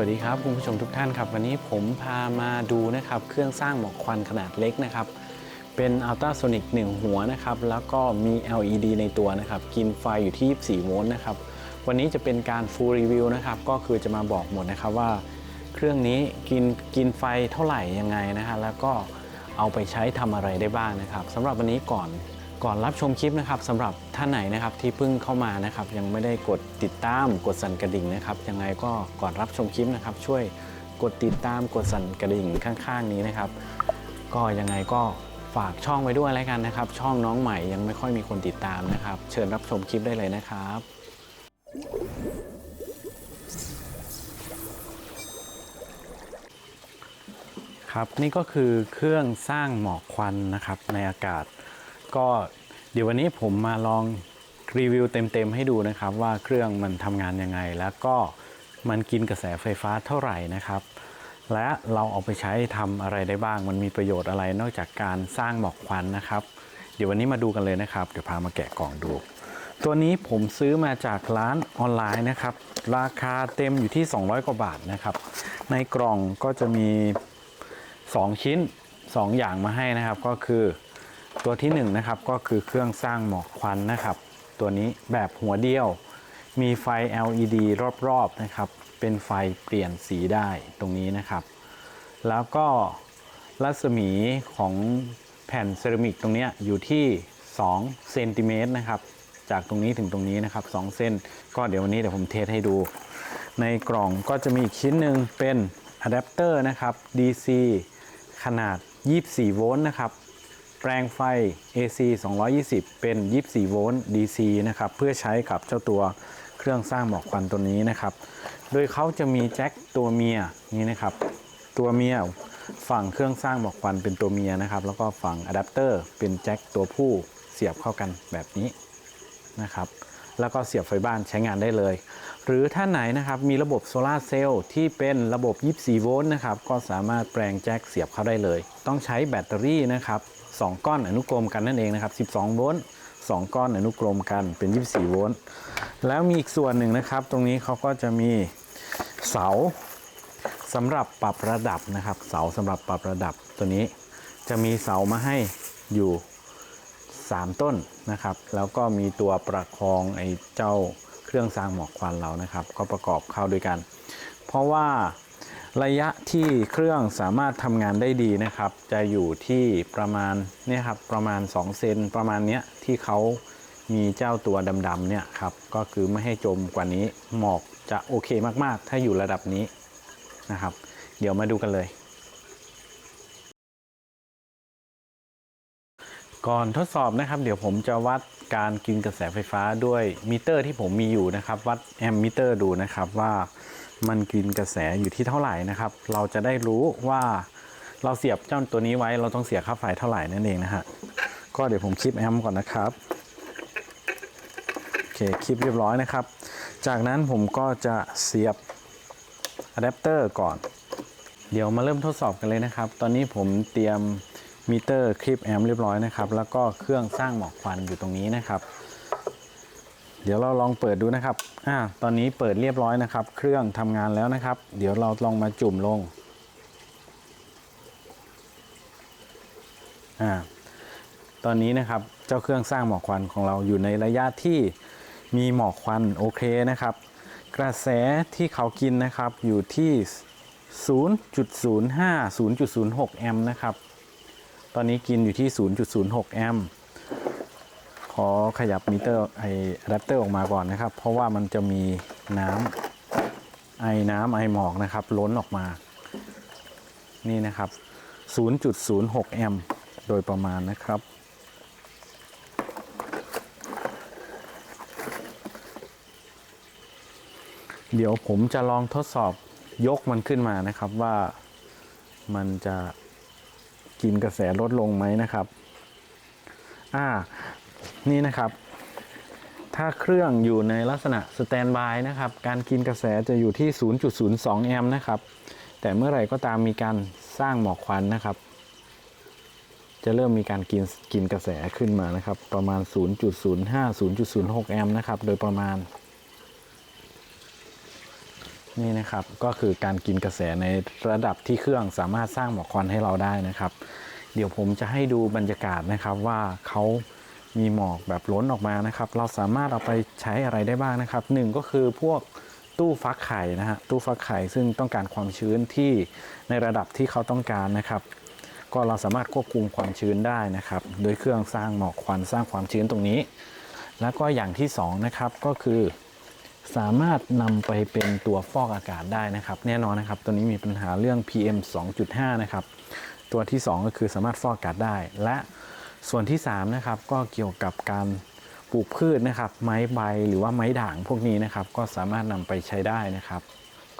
วัสดีครับคุณผู้ชมทุกท่านครับวันนี้ผมพามาดูนะครับเครื่องสร้างหมอกควันขนาดเล็กนะครับเป็น Ultrasonic 1หัวนะครับแล้วก็มี LED ในตัวนะครับกินไฟอยู่ที่ 24 โวลต์นะครับวันนี้จะเป็นการ full review นะครับก็คือจะมาบอกหมดนะครับว่า เครื่องนี้กินกินไฟเท่าไหร่ยังไงนะฮะแล้วก็เอาไปใช้ทำอะไรได้บ้างนะครับสำหรับวันนี้ก่อน ก่อนรับชมคลิปนะครับสำหรับท่านไหนนะครับที่เพิ่งเข้ามานะครับยังไม่ได้กดติดตามกดสั่นกระดิ่งนะครับยังไงก็ก่อนรับชมคลิปนะครับ ช่วยกดติดตามกดสั่นกระดิ่งข้าง ๆ นี้นะครับ ก็ยังไงก็ฝากช่องไว้ด้วยแล้วกันนะครับ ช่องน้องใหม่ยังไม่ค่อยมีคนติดตามนะครับ เชิญรับชมคลิปได้เลยนะครับครับนี่ก็คือเครื่องสร้างหมอกควันนะครับในอากาศ ก็เดี๋ยววันนี้ผมมาลองรีวิวเต็มๆให้ดูนะครับ ว่าเครื่องมันทำงานยังไง แล้วก็มันกินกระแสไฟฟ้าเท่าไหร่นะครับ และเราเอาไปใช้ทำอะไรได้บ้าง มันมีประโยชน์อะไรนอกจากการสร้างหมอกควันนะครับ เดี๋ยววันนี้มาดูกันเลยนะครับเดี๋ยวพามาแกะกล่องดู ตัวนี้ผมซื้อมาจากร้านออนไลน์นะครับ ราคาเต็มอยู่ที่ 200 กว่าบาทนะครับ ในกล่องก็จะมี 2 ชิ้น 2 อย่างมาให้นะครับก็คือ ตัวที่1นงนะครับก็คือเครื่องสร้างหมอกควันนะครับ ตัวนี้แบบหัวเดียว มีไฟ LED รอบๆนะครับ เป็นไฟเปลี่ยนสีได้ตรงนี้นะครับ แล้วก็รัศมีของแผ่นเซรามิกตรงเนี้ยอยู่ที่2เซนติเมตรนะครับ จากตรงนี้ถึงตรงนี้นะครับ2เส้น ก็เดี๋ยววันนี้เดี๋ยวผมเทสให้ดู ในกล่องก็จะมีอีกชิ้นหนึ่งเป็นอะแดปเตอร์นะครับ DC ขนาด 24 โวลต์นะครับ แปลงไฟ AC 220 เป็น 24 โวลต์ DC นะครับ เพื่อใช้กับเจ้าตัวเครื่องสร้างหมอกควันตัวนี้นะครับ โดยเขาจะมีแจ็คตัวเมียนี่นะครับ ตัวเมียฝั่งเครื่องสร้างหมอกควันเป็นตัวเมียนะครับ แล้วก็ฝั่งอะแดปเตอร์เป็นแจ็คตัวผู้เสียบเข้ากันแบบนี้นะครับ แล้วก็เสียบไฟบ้านใช้งานได้เลย หรือถ้านไหนนะครับมีระบบโซลาเซลล์ที่เป็นระบบ 24 โวลต์นะครับ ก็สามารถแปลงแจ็คเสียบเข้าได้เลย ต้องใช้แบตเตอรี่นะครับ 2 ก้อนอนุกรมกันนั่นเองนะครับ 12 โวลต์ 2 ก้อนอนุกรมกันเป็น 24 โวลต์ แล้วมีอีกส่วนหนึ่งนะครับ ตรงนี้เขาก็จะมีเสาสำหรับปรับระดับนะครับ เสาสำหรับปรับระดับตัวนี้ จะมีเสามาให้อยู่ 3 ต้นนะครับ แล้วก็มีตัวประคองไอ้เจ้าเครื่องสร้างหมอกควันเรานะครับ ก็ประกอบเข้าด้วยกัน เพราะว่า ระยะที่เครื่องสามารถทำงานได้ดีนะครับ จะอยู่ที่ประมาณเนี่ยครับประมาณ 2 เซนประมาณเนี้ยที่เขามีเจ้าตัวดำๆเนี่ยครับก็คือไม่ให้จมกว่านี้หมอกจะโอเคมากๆ ถ้าอยู่ระดับนี้นะครับ เดี๋ยวมาดูกันเลย ก่อนทดสอบนะครับ เดี๋ยวผมจะวัดการกินกระแสไฟฟ้าด้วยมิเตอร์ที่ผมมีอยู่นะครับ วัดแอมมิเตอร์ดูนะครับว่า มันกินกระแสอยู่ที่เท่าไหร่นะครับ เราจะได้รู้ว่าเราเสียบเจ้าตัวนี้ไว้ เราต้องเสียค่าไฟเท่าไหร่นั่นเองนะฮะก็เดี๋ยวผมคลิปแอมก่อนนะครับโอเคคลิปเรียบร้อยนะครับ จากนั้นผมก็จะเสียบอะแดปเตอร์ก่อน เดี๋ยวมาเริ่มทดสอบกันเลยนะครับ ตอนนี้ผมเตรียมมิเตอร์คลิปแอมเรียบร้อยนะครับ แล้วก็เครื่องสร้างหมอกควันอยู่ตรงนี้นะครับ เดี๋ยวเราลองเปิดดูนะครับอ่าตอนนี้เปิดเรียบร้อยนะครับ เครื่องทำงานแล้วนะครับ เดี๋ยวเราลองมาจุ่มลงอ่าตอนนี้นะครับเจ้าเครื่องสร้างหมอกควันของเราอยู่ในระยะที่มีหมอกควันโอเคนะครับ กระแสที่เขากินนะครับอยู่ที่ 0.05 0.06 แอมป์นะครับ ตอนนี้กินอยู่ที่ 0.06 แอมป์ ขอขยับมิเตอร์ไออะแดปเตอร์ออกมาก่อนนะครับ เพราะว่ามันจะมีน้ำไอน้ำไอหมอกนะครับ ล้นออกมา นี่นะครับ 0.06 แอมป์โดยประมาณนะครับเดี๋ยวผมจะลองทดสอบยกมันขึ้นมานะครับว่ามันจะกินกระแสลดลงไหมนะครับ อ่า นี่นะครับ ถ้าเครื่องอยู่ในลักษณะสแตนบายนะครับ การกินกระแสจะอยู่ที่ 0.02 แอมป์นะครับ แต่เมื่อไหร่ก็ตามมีการสร้างหมอกควันนะครับ จะเริ่มมีการกินกินกระแสขึ้นมานะครับ ประมาณ 0.05 0.06 แอมป์นะครับ โดยประมาณ นี่นะครับ ก็คือการกินกระแสในระดับที่เครื่องสามารถสร้างหมอกควันให้เราได้นะครับ เดี๋ยวผมจะให้ดูบรรยากาศนะครับว่าเขา มีหมอกแบบล้นออกมานะครับ เราสามารถเอาไปใช้อะไรได้บ้างนะครับหนึ่งก็คือพวกตู้ฟักไข่นะฮะตู้ฟักไข่ซึ่งต้องการความชื้นที่ในระดับที่เขาต้องการนะครับ ก็เราสามารถควบคุมความชื้นได้นะครับ โดยเครื่องสร้างหมอกควันสร้างความชื้นตรงนี้ แล้วก็อย่างที่สองนะครับก็คือสามารถนำไปเป็นตัวฟอกอากาศได้นะครับ แน่นอนนะครับ ตัวนี้มีปัญหาเรื่อง PM 2.5 นะครับ ตัวที่ 2 ก็คือสามารถฟอกอากาศได้ และ ส่วนที่3นะครับก็เกี่ยวกับการปลูกพืชนะครับ ไม้ใบหรือว่าไม้ด่างพวกนี้นะครับ ก็สามารถนำไปใช้ได้นะครับ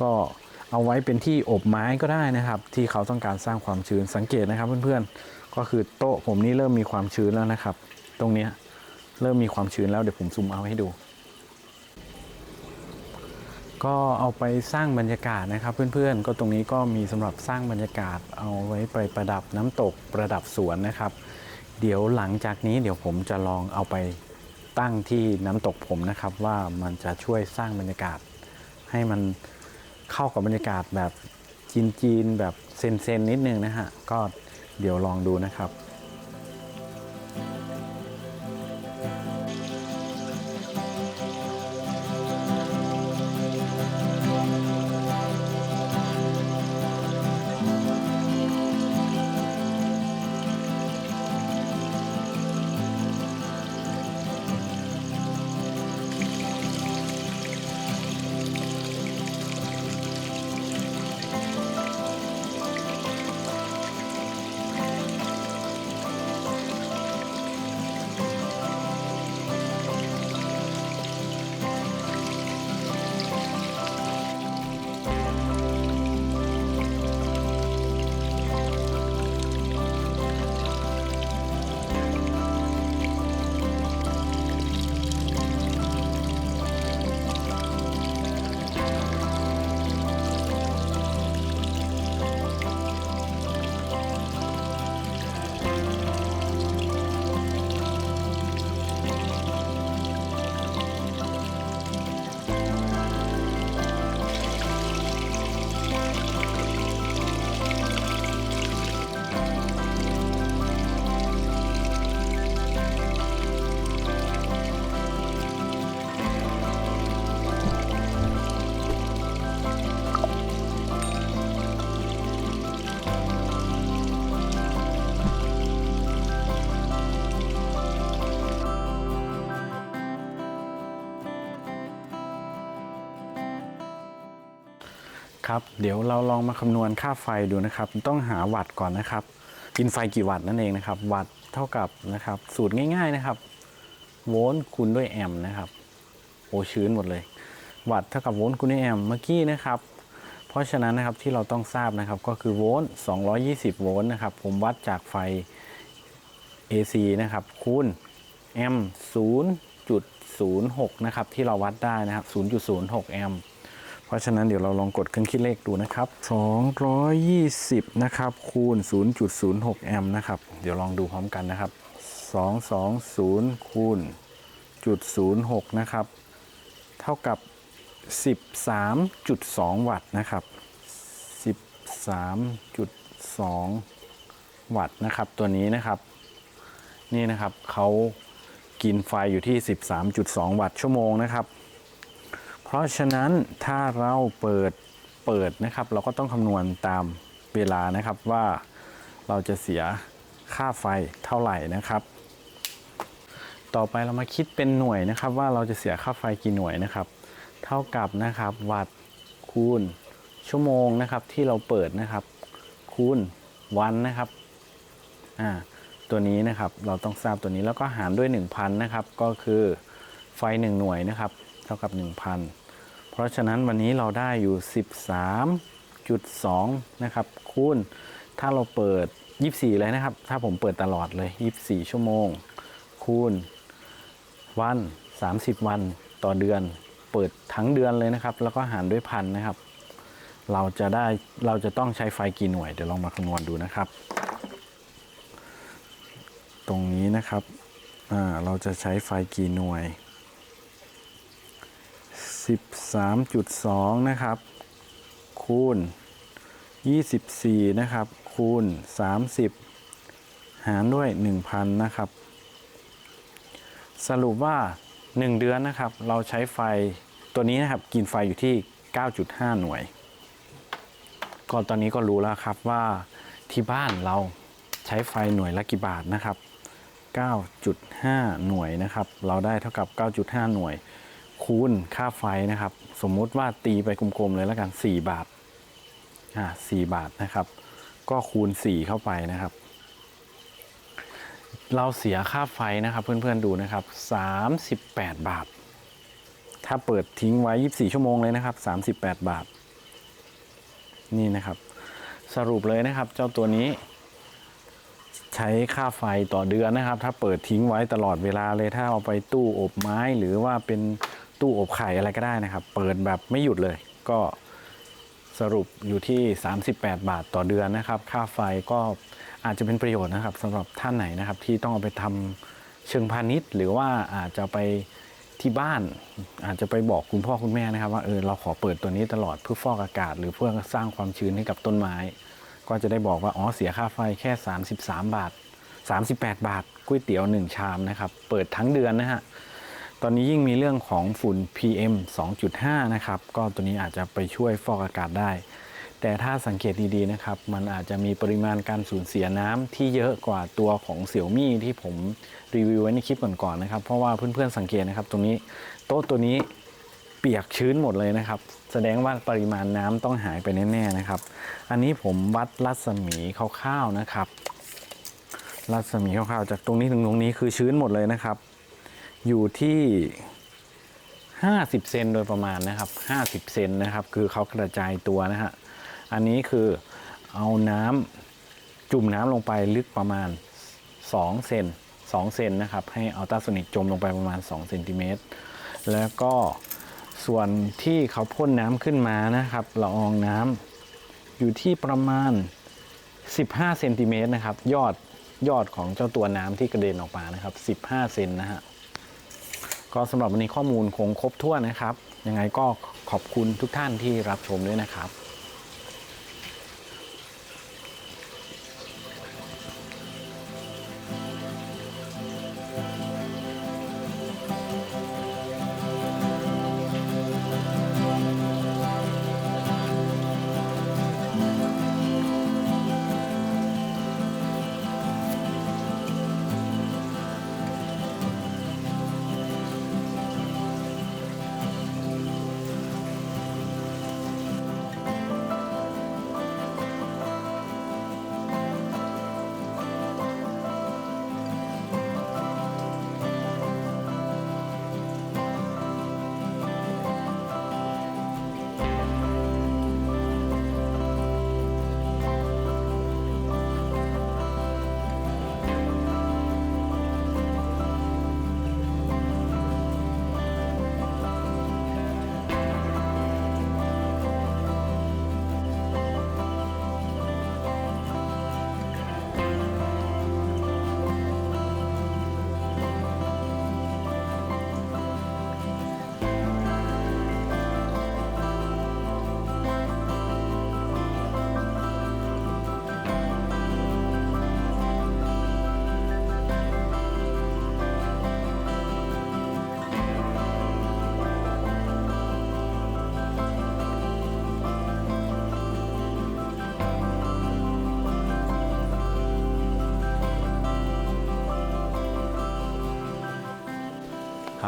ก็เอาไว้เป็นที่อบไม้ก็ได้นะครับ ที่เขาต้องการสร้างความชื้นสังเกตนะครับเพื่อนๆก็คือโต๊ะผมนี่เริ่มมีความชื้นแล้วนะครับ ตรงนี้เริ่มมีความชื้นแล้วเดี๋ยวผมซูมเอาให้ดู ก็เอาไปสร้างบรรยากาศนะครับ เพื่อนๆ ก็ตรงนี้ก็มีสำหรับสร้างบรรยากาศเอาไว้ไปประดับน้ำตกประดับสวนนะครับ เดี๋ยวหลังจากนี้เดี๋ยวผมจะลองเอาไปตั้งที่น้ำตกผมนะครับ ว่ามันจะช่วยสร้างบรรยากาศ ให้มันเข้ากับบรรยากาศแบบจีนๆแบบเซนๆนิดนึงนะฮะก็เดี๋ยวลองดูนะครับ ครับ เดี๋ยวเราลองมาคำนวณค่าไฟดูนะครับ ต้องหาวัตต์ก่อนนะครับ กินไฟกี่วัตต์นั่นเองนะครับ วัตต์เท่ากับนะครับ สูตรง่าย ๆนะครับ โวลต์คูณด้วยแอมป์นะครับ โอชื้นหมดเลย วัตต์เท่ากับโวลต์คูณด้วยแอมป์เมื่อกี้นะครับ เพราะฉะนั้นนะครับที่เราต้องทราบนะครับก็คือโวลต์ 220 โวลต์นะครับ ผมวัดจากไฟ AC นะครับคูณแอมป์0.06 นะครับที่เราวัดได้นะครับ 0.06 แอมป์ ราะฉะนั้นเดี๋ยวเราลองกดเครื่องคิดเลขดูนะครับ 220 นะครับ คูณ 0.06 แอมป์นะครับ เดี๋ยวลองดูพร้อมกันนะครับ 220 คูณจุด06 นะครับ เท่ากับ 13.2 วัตต์นะครับ 13.2 วัตต์นะครับ ตัวนี้นะครับ นี่นะครับเขากินไฟอยู่ที่ 13.2 วัตต์ชั่วโมงนะครับ ราะฉะนั้นถ้าเราเปิดเปิดนะครับ เราก็ต้องคำนวณตามเวลานะครับว่าเราจะเสียค่าไฟเท่าไหร่นะครับ ต่อไปเรามาคิดเป็นหน่วยนะครับ ว่าเราจะเสียค่าไฟกี่หน่วยนะครับ เท่ากับนะครับ วัตต์คูณชั่วโมงนะครับที่เราเปิดนะครับ คูณวันนะครับอ่าตัวนี้นะครับเราต้องทราบตัวนี้แล้วก็หารด้วย 1,000 นะครับ ก็คือไฟ 1 หน่วยนะครับ เท่ากับ 1,000 เพราะฉะนั้นวันนี้เราได้อยู่ 13.2 นะครับคูณถ้าเราเปิด 24 เลยนะครับ ถ้าผมเปิดตลอดเลย 24 ชั่วโมง คูณ วัน 30 วันต่อเดือน เปิดทั้งเดือนเลยนะครับ แล้วก็หารด้วยพันนะครับ เราจะได้เราจะต้องใช้ไฟกี่หน่วย เดี๋ยวลองมาคำนวณดูนะครับ ตรงนี้นะครับเราจะใช้ไฟกี่หน่วย 13.2 นะครับ คูณ 24 นะครับ คูณ 30 หารด้วย 1,000 นะครับ สรุปว่า 1 เดือนนะครับ เราใช้ไฟตัวนี้นะครับ กินไฟอยู่ที่ 9.5 หน่วย ก็ตอนนี้ก็รู้แล้วครับว่าที่บ้านเราใช้ไฟหน่วยละกี่บาทนะครับ 9.5 หน่วยนะครับ เราได้เท่ากับ 9.5 หน่วย คูณค่าไฟนะครับ สมมุติว่าตีไปกลมๆเลยแล้วกัน 4 บาทอ่า4บาทนะครับ ก็คูณ 4 เข้าไปนะครับ เราเสียค่าไฟนะครับ เพื่อนๆดูนะครับ 38 บาท ถ้าเปิดทิ้งไว้ 24 ชั่วโมงเลยนะครับ 38 บาท นี่นะครับ สรุปเลยนะครับ เจ้าตัวนี้ใช้ค่าไฟต่อเดือนนะครับ ถ้าเปิดทิ้งไว้ตลอดเวลาเลยถ้าเอาไปตู้อบไม้หรือว่าเป็น ตู้อบไข่อะไรก็ได้นะครับ เปิดแบบไม่หยุดเลย ก็สรุปอยู่ที่ 38 บาทต่อเดือนนะครับ ค่าไฟก็อาจจะเป็นประโยชน์นะครับสำหรับท่านไหนนะครับ ที่ต้องเอาไปทำเชิงพาณิชย์ หรือว่าอาจจะไปที่บ้าน อาจจะไปบอกคุณพ่อคุณแม่นะครับ ว่าเออเราขอเปิดตัวนี้ตลอดเพื่อฟอกอากาศ หรือเพื่อสร้างความชื้นให้กับต้นไม้ ก็จะได้บอกว่าอ๋อเสียค่าไฟแค่ 33 บาท 38 บาทก๋วยเตี๋ยว 1 ชามนะครับ เปิดทั้งเดือนนะฮะ ตอนนี้ยิ่งมีเรื่องของฝุ่น PM 2.5 นะครับ ก็ตัวนี้อาจจะไปช่วยฟอกอากาศได้ แต่ถ้าสังเกตดีๆนะครับ มันอาจจะมีปริมาณการสูญเสียน้ำที่เยอะกว่าตัวของเสี่ยวมี่ที่ผมรีวิวไว้ในคลิปก่อนๆนะครับ เพราะว่าเพื่อนๆสังเกตนะครับ ตรงนี้โต๊ะตัวนี้เปียกชื้นหมดเลยนะครับ แสดงว่าปริมาณน้ำต้องหายไปแน่ๆนะครับ อันนี้ผมวัดรัศมีคร่าวๆนะครับ รัศมีคร่าวๆจากตรงนี้ถึงตรงนี้คือชื้นหมดเลยนะครับ อยู่ที่ 50 เซนโดยประมาณนะครับ 50 เซนนะครับ คือเขากระจายตัวนะฮะ อันนี้คือเอาน้ำจุ่มน้ำลงไปลึกประมาณ 2 เซน2เซนนะครับ ให้อัลตราโซนิกจมลงไปประมาณ2เซนติเมตร แล้วก็ส่วนที่เขาพ่นน้ำขึ้นมานะครับละอองน้ำอยู่ที่ประมาณ 15 เซนติเมตรนะครับ ยอดยอดของเจ้าตัวน้ำที่กระเด็นออกมานะครับ 15 เซนนะฮะ ก็สำหรับวันนี้ข้อมูลคงครบถ้วนนะครับ ยังไงก็ขอบคุณทุกท่านที่รับชมด้วยนะครับ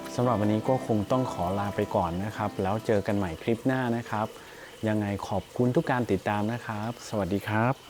ครับสำหรับวันนี้ก็คงต้องขอลาไปก่อนนะครับ แล้วเจอกันใหม่คลิปหน้านะครับ ยังไงขอบคุณทุกการติดตามนะครับ สวัสดีครับ